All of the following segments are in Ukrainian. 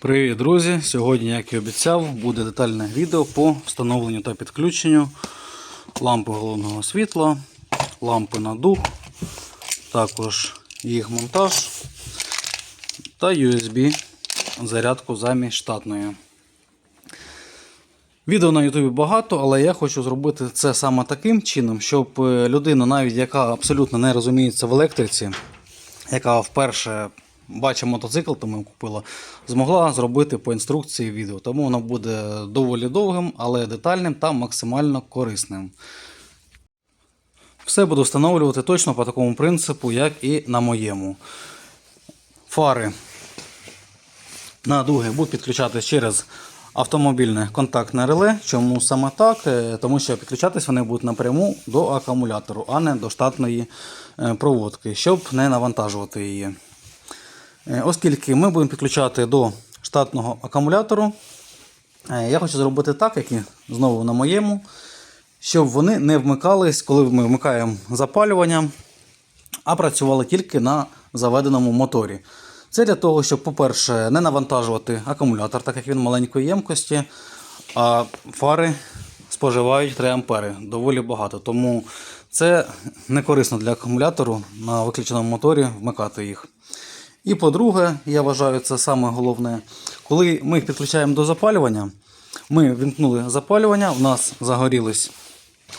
Привіт, друзі! Сьогодні, як і обіцяв, буде детальне відео по встановленню та підключенню лампи головного світла, лампи на дух, також їх монтаж та USB зарядку замість штатної. Відео на Ютубі багато, але я хочу зробити це саме таким чином, щоб е, людина, навіть яка абсолютно не розуміється в електриці, яка вперше бачить мотоцикл, тому купила, змогла зробити по інструкції відео. Тому воно буде доволі довгим, але детальним та максимально корисним. Все буду встановлювати точно по такому принципу, як і на моєму. Фари на дуги будуть підключатись через автомобільне контактне реле. Чому саме так? Е, Тому що підключатись вони будуть напряму до акумулятору, а не до штатної е, проводки, щоб не навантажувати її. Е, Оскільки ми будемо підключати до штатного акумулятору, е, я хочу зробити так, як і знову на моєму, щоб вони не вмикались, коли ми вмикаємо запалювання, а працювали тільки на заведеному моторі. Це для того, щоб, по-перше, не навантажувати акумулятор, так як він маленької ємкості, а фари споживають 3 ампери доволі багато. Тому це не корисно для акумулятору на виключеному моторі вмикати їх. І по-друге, я вважаю, це саме головне, коли ми їх підключаємо до запалювання, ми вімкнули запалювання, в нас загорілись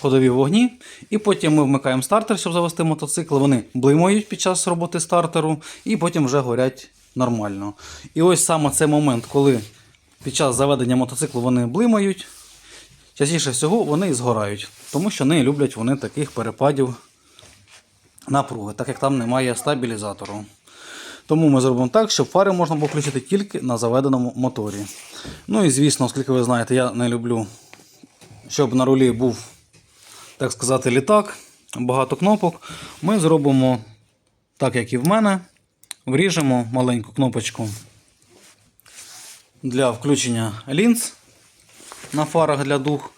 ходові вогні, і потім ми вмикаємо стартер, щоб завести мотоцикл. Вони блимають під час роботи стартеру, і потім вже горять нормально. І ось саме цей момент, коли під час заведення мотоциклу вони блимають, частіше всього вони і згорають, тому що не люблять вони таких перепадів напруги, так як там немає стабілізатору. Тому ми зробимо так, щоб фари можна було включити тільки на заведеному моторі. Ну і звісно, оскільки ви знаєте, я не люблю, щоб на рулі був, так сказати, літак, багато кнопок. Ми зробимо так, як і в мене. Вріжемо маленьку кнопочку для включення лінз на фарах для дух.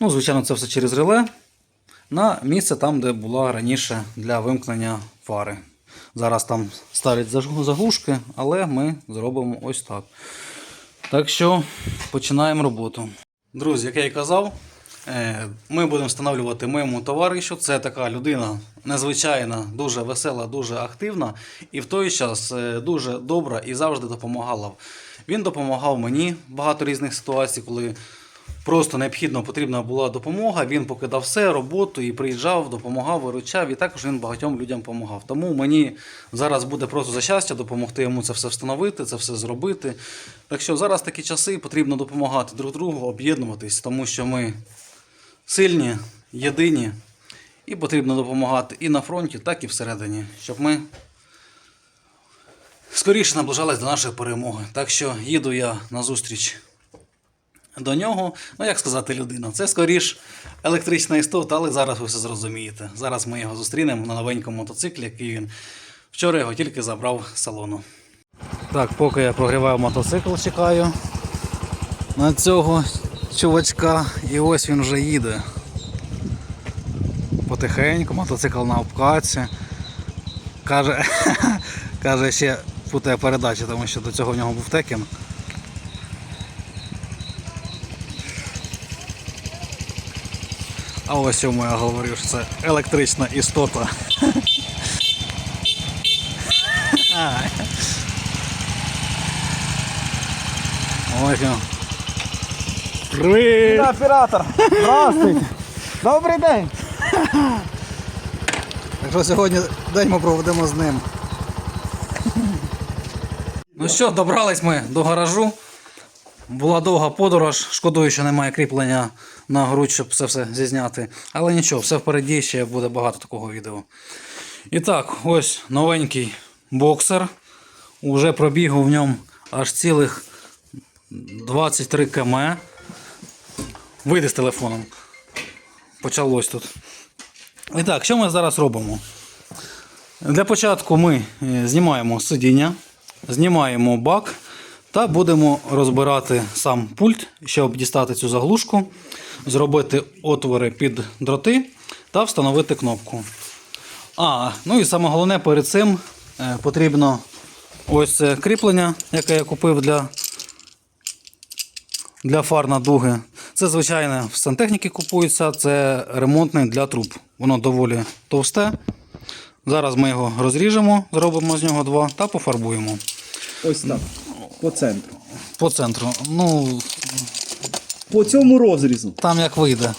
Ну, звичайно, це все через реле. На місце там, де була раніше для вимкнення фари. Зараз там ставлять заглушки, але ми зробимо ось так. Так що починаємо роботу. Друзі, як я і казав, е, ми будемо встановлювати моєму товаришу. Це така людина незвичайна, дуже весела, дуже активна і в той час е, дуже добра і завжди допомагала. Він допомагав мені в багато різних ситуацій, коли просто необхідно потрібна була допомога. Він покидав все, роботу і приїжджав, допомагав, виручав, і також він багатьом людям допомагав. Тому мені зараз буде просто за щастя допомогти йому це все встановити, це все зробити. Так що зараз такі часи потрібно допомагати друг другу, об'єднуватись, тому що ми сильні, єдині, і потрібно допомагати і на фронті, так і всередині, щоб ми скоріше наближались до нашої перемоги. Так що їду я на зустріч до нього. Ну, як сказати, людина. Це скоріш електрична істота, але зараз ви все зрозумієте. Зараз ми його зустрінемо на новенькому мотоциклі, який він вчора його тільки забрав з салону. Так, поки я прогріваю мотоцикл, чекаю на цього чувачка. І ось він вже їде. Потихеньку, мотоцикл на обкатці. Каже, каже, ще путає передачі, тому що до цього в нього був текен. А ось чому я говорю, що це електрична істота. Ось він. Привіт! Оператор, здравствуйте. Добрий день. Так що сьогодні день ми проведемо з ним. Ну що, добрались ми до гаражу. Була довга подорож. Шкодую, що немає кріплення на грудь, щоб це все зізняти. Але нічого, все впереді, ще буде багато такого відео. І так, ось новенький боксер. Уже пробігу в ньому аж цілих 23 км. Вийди з телефоном. Почалось тут. І так, що ми зараз робимо? Для початку ми е, знімаємо сидіння, знімаємо бак та будемо розбирати сам пульт, щоб дістати цю заглушку, зробити отвори під дроти та встановити кнопку. А, ну і саме головне перед цим е, потрібно ось це кріплення, яке я купив для для фар на дуги. Це звичайне в сантехніки купується, це ремонтний для труб. Воно доволі товсте. Зараз ми його розріжемо, зробимо з нього два та пофарбуємо Ось так. По центру. по центру. Ну, По цьому розрізу. там як вийде.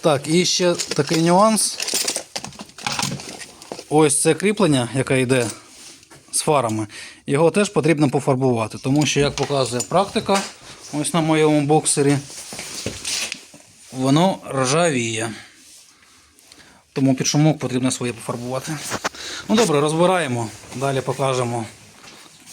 Так, і ще такий нюанс. Ось це кріплення, яке йде з фарами, його теж потрібно пофарбувати, тому що, як показує практика, ось на моєму боксері, воно ржавіє. Тому під шумок потрібно своє пофарбувати. Ну добре, розбираємо. Далі покажемо.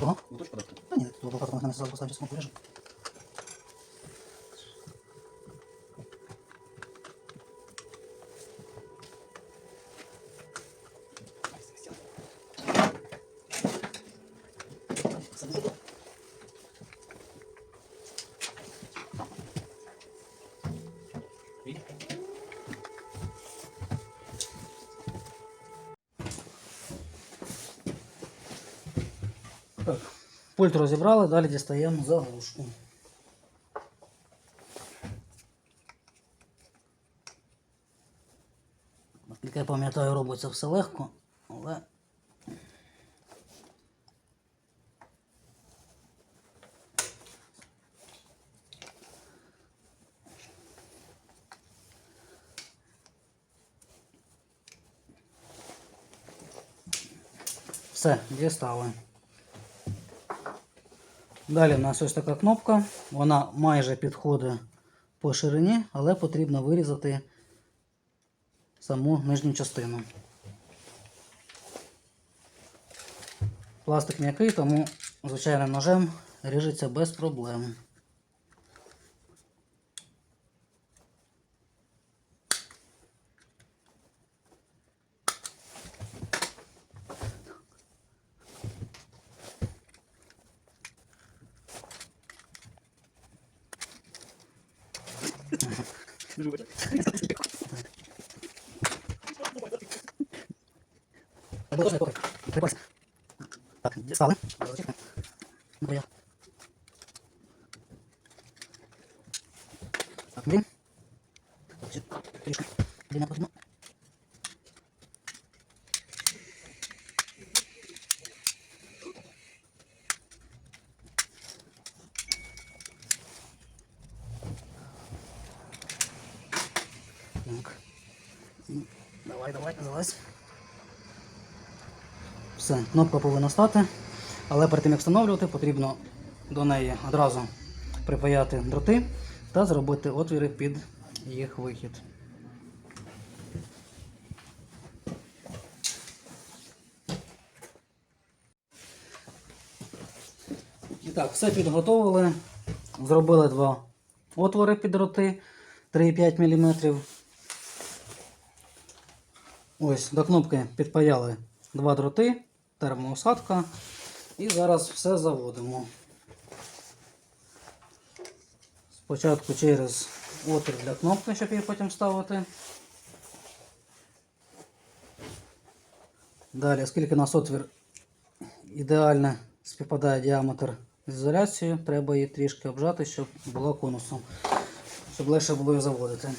Кого? Та ні, тут лопата мене зразу пульт розібрали, далі дістаємо заглушку. Наскільки я пам'ятаю, робиться все легко, але. Все, дістали. Далі в нас ось така кнопка. Вона майже підходить по ширині, але потрібно вирізати саму нижню частину. Пластик м'який, тому звичайним ножем ріжеться без проблем. Так, дістали. Ну, я. Так, блін. Так, ще трішки. Блін, потрібно. Так. Давай, давай, залазь. Все, кнопка повинна стати, Але перед тим як встановлювати, потрібно до неї одразу припаяти дроти та зробити отвіри під їх вихід. І так, все підготовили. Зробили два отвори під дроти 3,5 мм. Ось до кнопки підпаяли два дроти, термоусадка. І зараз все заводимо. Спочатку через отвір для кнопки, щоб її потім вставити. Далі, оскільки у нас отвір ідеально співпадає діаметр з ізоляцією, треба її трішки обжати, щоб була конусом, щоб легше було її заводити.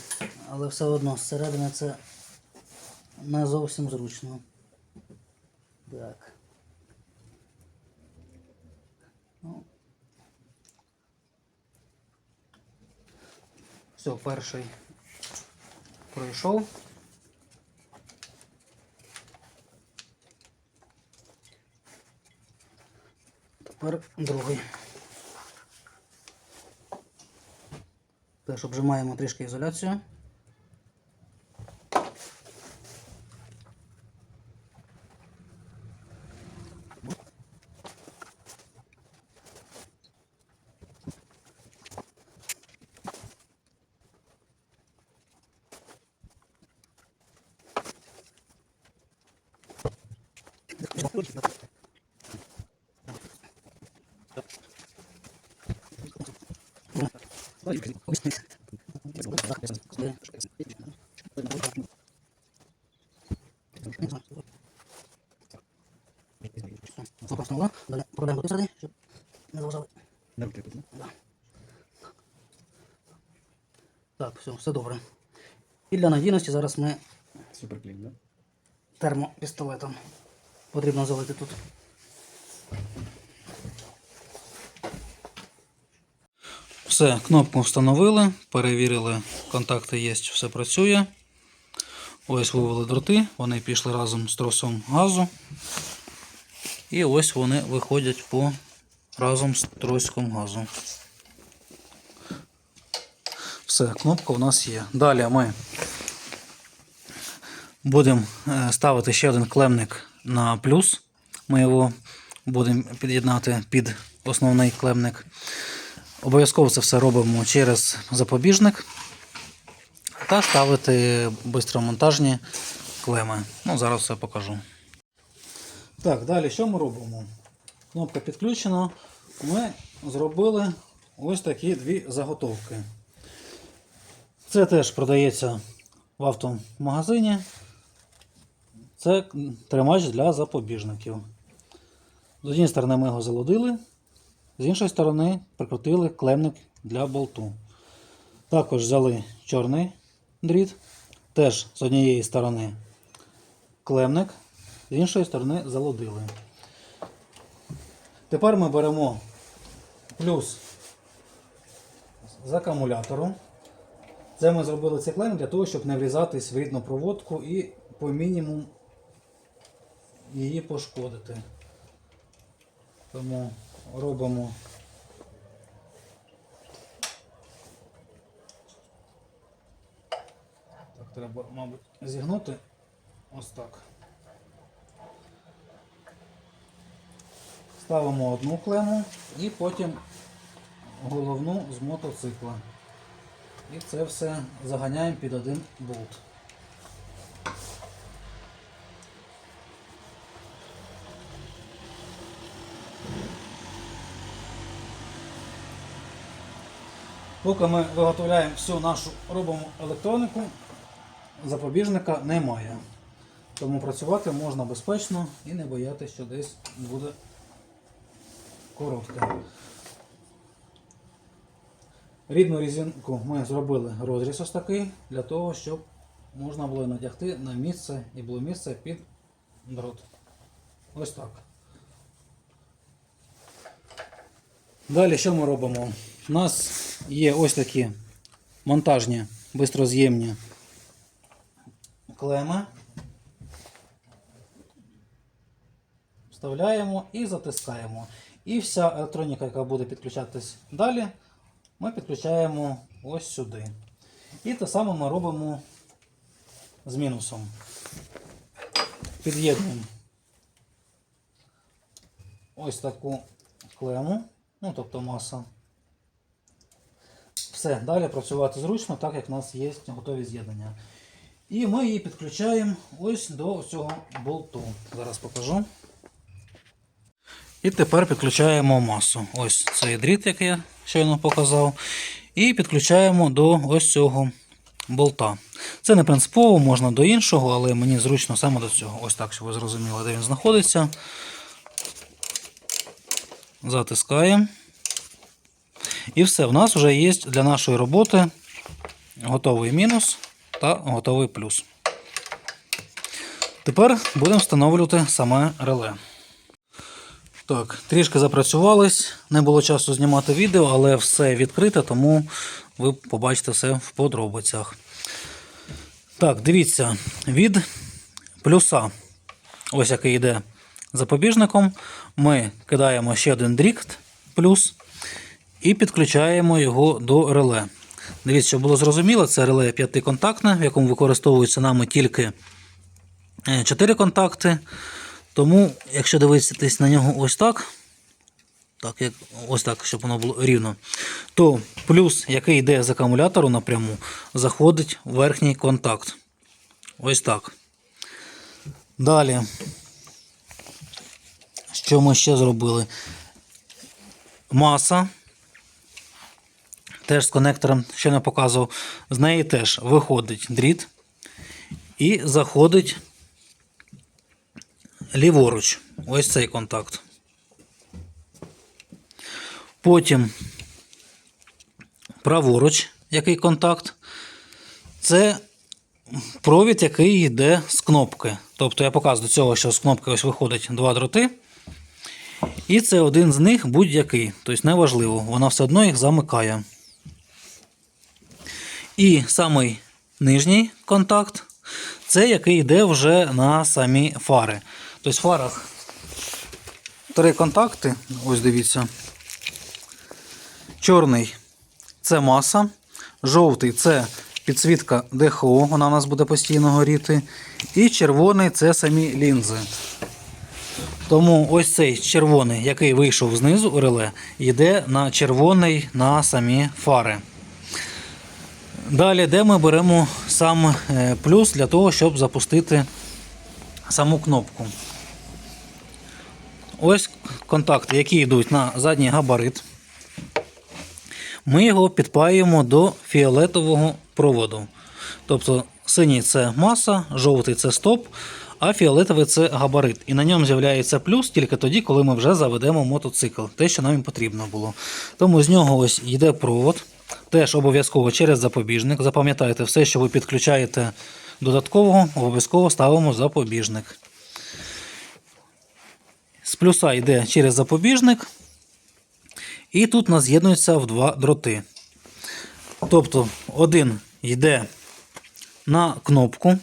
Але все одно зсередини це не зовсім зручно. Так. Все, перший пройшов. Тепер другий. Теж обжимаємо трішки ізоляцію. Далі продаємо до щоб не заважали. Так, все, все добре. І для надійності зараз ми Супер клін, да? термопістолетом потрібно залити тут. Все, кнопку встановили, перевірили, контакти є, все працює. Ось вивели дроти, вони пішли разом з тросом газу. І ось вони виходять по разом з троськом газу. Все, кнопка у нас є. Далі ми будемо е, ставити ще один клемник на плюс. Ми його будемо під'єднати під основний клемник. Обов'язково це все робимо через запобіжник та ставити бистромонтажні клеми. Ну, зараз все покажу. Так, далі що ми робимо? Кнопка підключена. Ми зробили ось такі дві заготовки. Це теж продається в автомагазині. Це тримач для запобіжників. З однієї сторони ми його залудили, з іншої сторони прикрутили клемник для болту. Також взяли чорний дріт, теж з однієї сторони клемник, з іншої сторони залудили. Тепер ми беремо плюс з акумулятору. Це ми зробили цей клемник для того, щоб не врізатись в рідну проводку і по мінімуму її пошкодити. Тому робимо так, треба, мабуть, зігнути ось так. Ставимо одну клему і потім головну з мотоцикла. І це все заганяємо під один болт. Поки ми виготовляємо всю нашу робимо електронику, запобіжника немає. Тому працювати можна безпечно і не боятися, що десь буде коротке. Рідну різинку ми зробили розріз ось такий, для того, щоб можна було натягти на місце і було місце під дрот. Ось так. Далі що ми робимо? У нас є ось такі монтажні, бистроз'ємні клеми. Вставляємо і затискаємо. І вся електроніка, яка буде підключатись далі, ми підключаємо ось сюди. І те саме ми робимо з мінусом. Під'єднуємо ось таку клему, ну тобто маса. Все, далі працювати зручно, так як в нас є готові з'єднання. І ми її підключаємо ось до цього болту. Зараз покажу. І тепер підключаємо масу. Ось цей дріт, який я щойно показав. І підключаємо до ось цього болта. Це не принципово, можна до іншого, але мені зручно саме до цього. Ось так, щоб ви зрозуміли, де він знаходиться. Затискаємо. І все, в нас вже є для нашої роботи готовий мінус та готовий плюс. Тепер будемо встановлювати саме реле. Так, трішки запрацювались, не було часу знімати відео, але все відкрите, тому ви побачите все в подробицях. Так, дивіться, від плюса, ось який йде запобіжником, ми кидаємо ще один дріт плюс і підключаємо його до реле. Дивіться, щоб було зрозуміло, це реле п'ятиконтактне, в якому використовуються нами тільки 4 контакти. Тому, якщо дивитися на нього ось так, так, як, ось так, щоб воно було рівно, то плюс, який йде з акумулятору напряму, заходить в верхній контакт. Ось так. Далі. Що ми ще зробили? Маса. Теж з конектором, ще не показував. З неї теж виходить дріт і заходить ліворуч. Ось цей контакт. Потім праворуч, який контакт. Це провід, який йде з кнопки. Тобто я показую до цього, що з кнопки ось виходить два дроти. І це один з них будь-який. Тобто неважливо, вона все одно їх замикає. І самий нижній контакт це який йде вже на самі фари. Тобто в фарах три контакти. Ось дивіться. Чорний це маса, жовтий це підсвітка ДХО, вона у нас буде постійно горіти. І червоний це самі лінзи. Тому ось цей червоний, який вийшов знизу у реле, йде на червоний на самі фари. Далі, де ми беремо сам е, плюс для того, щоб запустити саму кнопку. Ось контакти, які йдуть на задній габарит. Ми його підпаюємо до фіолетового проводу. Тобто синій це маса, жовтий це стоп, а фіолетовий це габарит. І на ньому з'являється плюс тільки тоді, коли ми вже заведемо мотоцикл, те, що нам потрібно було. Тому з нього ось йде провод. Теж обов'язково через запобіжник. Запам'ятайте, все, що ви підключаєте додаткового, обов'язково ставимо запобіжник. З плюса йде через запобіжник. І тут у нас з'єднується в два дроти. Тобто один йде на кнопку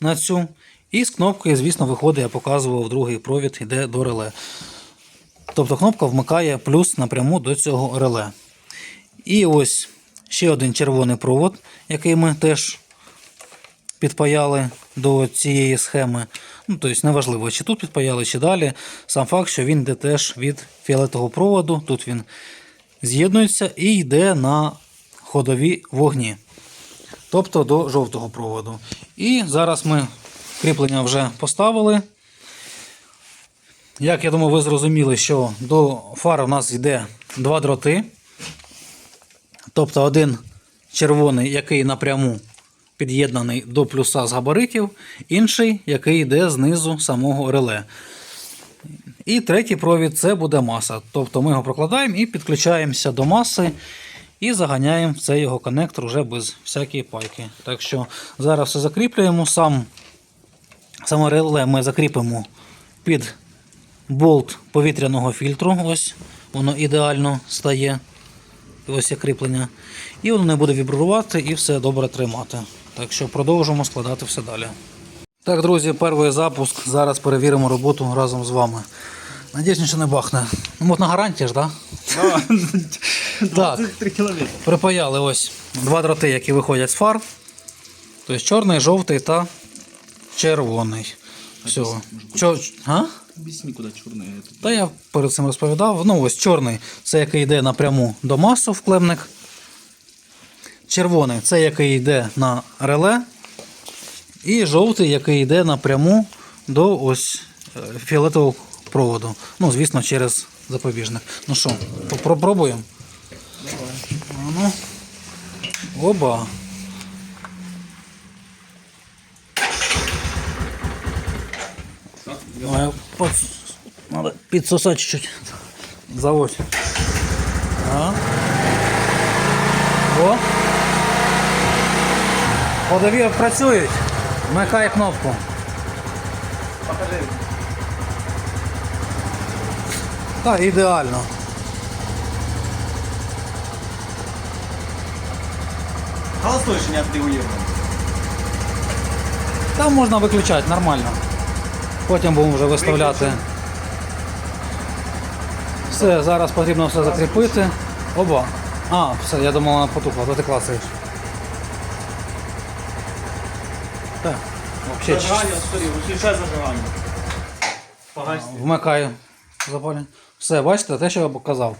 на цю. І з кнопкою, звісно, виходить, я показував другий провід, йде до реле. Тобто кнопка вмикає плюс напряму до цього реле. І ось ще один червоний провод, який ми теж підпаяли до цієї схеми. Ну, тобто, неважливо, чи тут підпаяли, чи далі. Сам факт, що він йде теж від фіолетового проводу. Тут він з'єднується і йде на ходові вогні. Тобто до жовтого проводу. І зараз ми кріплення вже поставили. Як я думаю, ви зрозуміли, що до фари у нас йде два дроти. Тобто один червоний, який напряму під'єднаний до плюса з габаритів, інший, який йде знизу самого реле. І третій провід це буде маса. Тобто ми його прокладаємо і підключаємося до маси і заганяємо в цей його коннектор вже без всякої пайки. Так що зараз все закріплюємо. Сам, саме реле ми закріпимо під болт повітряного фільтру. Ось воно ідеально стає. Ось є кріплення. І воно не буде вібрувати і все добре тримати. Так що продовжимо складати все далі. Так, друзі, перший запуск. Зараз перевіримо роботу разом з вами. Надіюсь, нічого не бахне. Ну, мод на гарантії ж, так? Так. 3 кілометри. Припаяли ось два дроти, які виходять з фар. Тобто чорний, жовтий та червоний. Чо... А? Об'ясни, куди чорний. Та я перед цим розповідав. Ну, ось чорний це який йде напряму до масу вклемник. Червоний це який йде на реле. І жовтий, який йде напряму до ось е, фіолетового проводу. Ну, звісно, через запобіжник. Ну що, попробуємо? Давай. Ну. Оба. Ну, под... Надо підсосати чуть-чуть. Заводь. А. О. Ходові працюють. Вмикай кнопку. Покажи. Так, ідеально. Холостой ще не отрегулирован. Там можна виключати нормально. Потім будемо вже виставляти. Все, зараз потрібно все закріпити. Оба. А, все, я думав, вона потухла, то ти клацаєш. Так, взагалі Зажигання, смотри, выключай зажигання. Погасти. вмикаю запалення. Все, бачите, те, що я показав.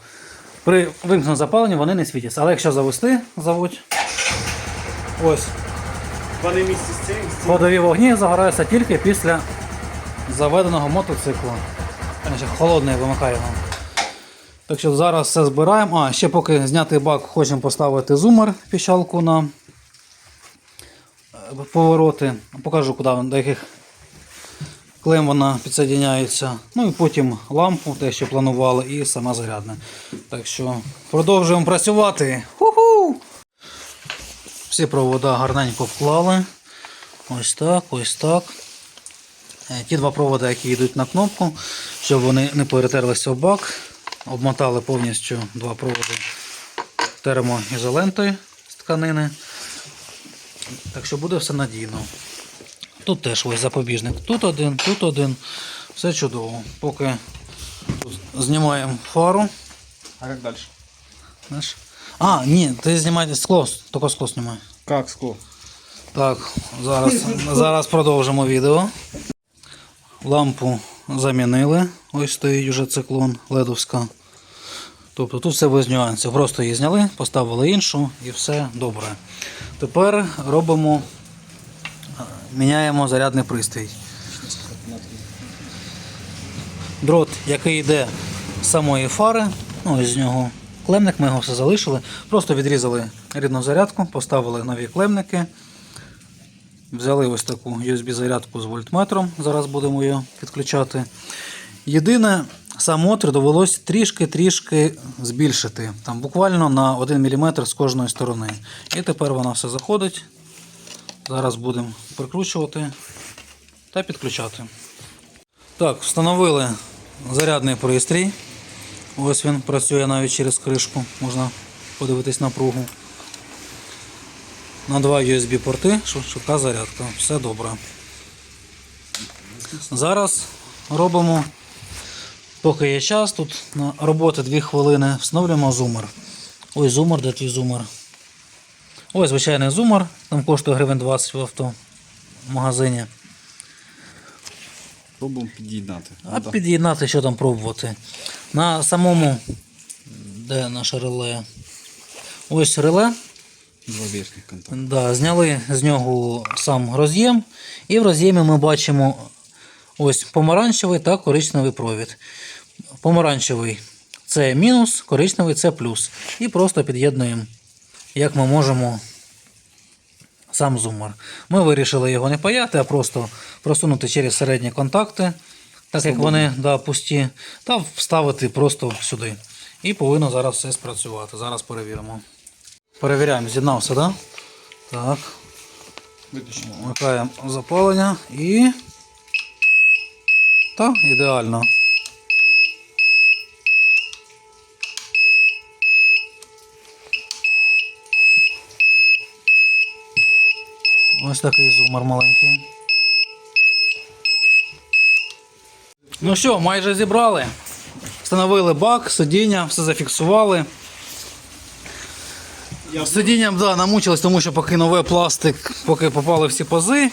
При вимкненому запаленні вони не світяться. Але якщо завести, заводь. Ось. Вони місці з цим. Ходові вогні загораються тільки після заведеного мотоциклу. Значить, холодний вимикаємо. Так що зараз все збираємо. А, ще поки зняти бак, хочемо поставити зумер піщалку на е, повороти. Покажу, куди до яких клем вона підсоединяється. Ну і потім лампу, те, що планували, і сама зарядна. Так що продовжуємо працювати. Ху-ху! Всі провода гарненько вклали. Ось так, ось так. Е, Ті два проводи, які йдуть на кнопку, щоб вони не перетерлися в бак. Обмотали повністю два проводи термоізолентою з тканини. Так що буде все надійно. Тут теж ось запобіжник. Тут один, тут один. Все чудово. Поки тут знімаємо фару. А як далі? Знаєш. А, ні, ти знімай скло, тільки скло знімай. Как скло? Так, зараз, зараз продовжимо відео. Лампу замінили. Ось стоїть уже циклон ледовська. Тобто тут все без нюансів. Просто її зняли, поставили іншу і все добре. Тепер робимо, міняємо зарядний пристрій. Дрот, який йде з самої фари, ну, з нього клемник, ми його все залишили. Просто відрізали рідну зарядку, поставили нові клемники. Взяли ось таку USB-зарядку з вольтметром, зараз будемо її підключати. Єдине, сам отвір довелось трішки-трішки збільшити. Там буквально на 1 мм з кожної сторони. І тепер вона все заходить. Зараз будемо прикручувати та підключати. Так, встановили зарядний пристрій. Ось він працює навіть через кришку, можна подивитись напругу. На два USB порти, швидка зарядка. Все добре. Зараз робимо, поки є час, тут на роботи 2 хвилини, встановлюємо зумер. Ось зумер, де твій зумер. Ось звичайний зумер, там коштує гривень 20 в авто в магазині. Пробуємо під'єднати. А під'єднати, що там пробувати. На самому, де наше реле? Ось реле. Да, зняли з нього сам роз'єм. І в роз'ємі ми бачимо ось помаранчевий та коричневий провід. Помаранчевий це мінус, коричневий це плюс. І просто під'єднуємо, як ми можемо сам зумер. Ми вирішили його не паяти, а просто просунути через середні контакти, так як вони да, пусті, та вставити просто сюди. І повинно зараз все спрацювати. Зараз перевіримо. Перевіряємо, з'єднався? Да? Так. Вмикаємо запалення і. Так, ідеально. Ось такий зумер маленький. Ну що, майже зібрали. Встановили бак, сидіння, все зафіксували. Я сидінням да, намучились, тому що поки нове пластик, поки попали всі пази.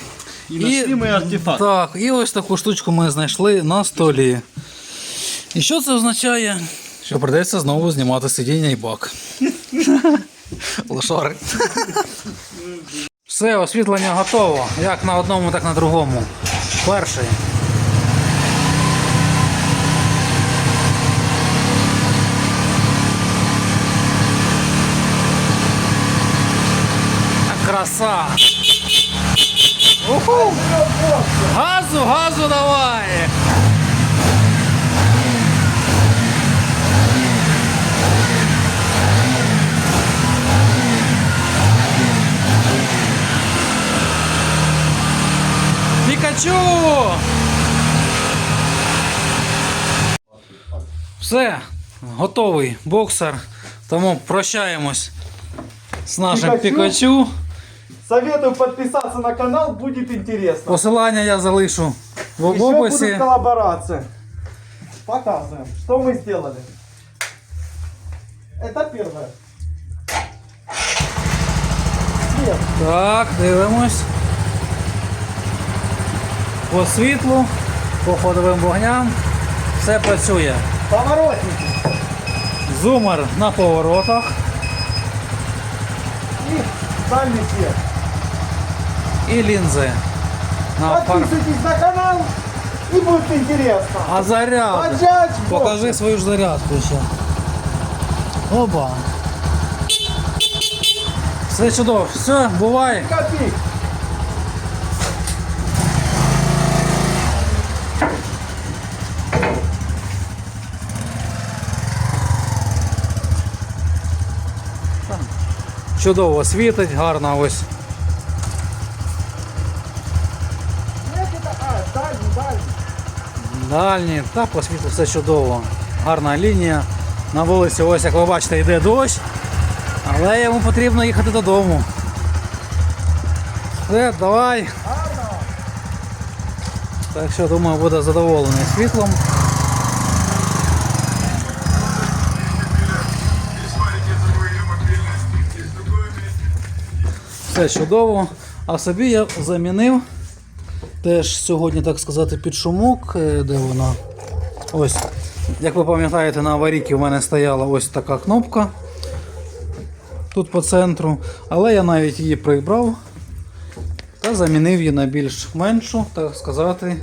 І знайшли ми артефакт. Так, і ось таку штучку ми знайшли на столі. І що це означає? Що придеться знову знімати сидіння і бак. Лошари. Все, освітлення готово. Як на одному, так на другому. Перший. Краса! Уху! Газу, газу давай! Пікачу! Все, готовий боксер. Тому прощаємось з нашим Пікачу. Пікачу. Советую подписаться на канал, будет интересно. Посилання я залишу в в Еще описі. будет коллаборация. Показываем, что мы сделали. Это первое. Свет. Так, дивимось. По світлу, по ходовим вогням. Все працює. Поворотники. Зумер на поворотах. И дальний свет. і лінзи. На пар... Подписывайтесь на канал и будет интересно. А заряд. Покажи свою ж зарядку ще. Опа. Все чудово. Все, бувай. Копик. Чудово світить, гарно ось. Дальні, та по світлу все чудово. Гарна лінія. На вулиці, ось як ви бачите, йде дощ, але йому потрібно їхати додому. Все, давай. Так що думаю, буде задоволений світлом. Все чудово. А собі я замінив теж сьогодні, так сказати, під шумок, е, де вона. Ось, як ви пам'ятаєте, на аварійці в мене стояла ось така кнопка. Тут по центру. Але я навіть її прибрав та замінив її на більш меншу, так сказати,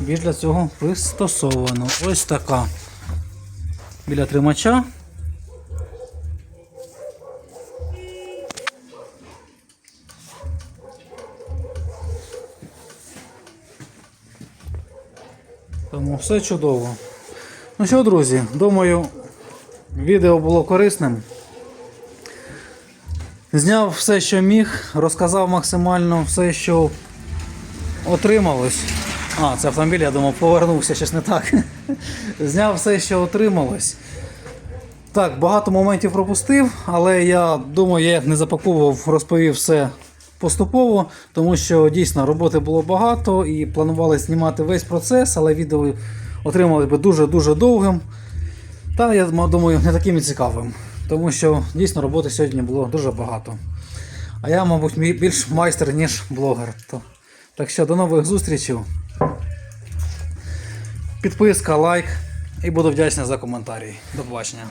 більш для цього пристосовану. Ось така. Біля тримача. Тому все чудово. Ну що, друзі, думаю, відео було корисним. Зняв все, що міг, розказав максимально все, що отрималось. А, це автомобіль, я думав, повернувся, щось не так. Зняв все, що отрималось. Так, багато моментів пропустив, але я думаю, я їх не запаковував, розповів все поступово, тому що дійсно роботи було багато і планували знімати весь процес, але відео отримали би дуже-дуже довгим. Та я думаю, не таким і цікавим. Тому що дійсно роботи сьогодні було дуже багато. А я, мабуть, більш майстер, ніж блогер. Так що до нових зустрічей. Підписка, лайк і буду вдячний за коментарі. До побачення.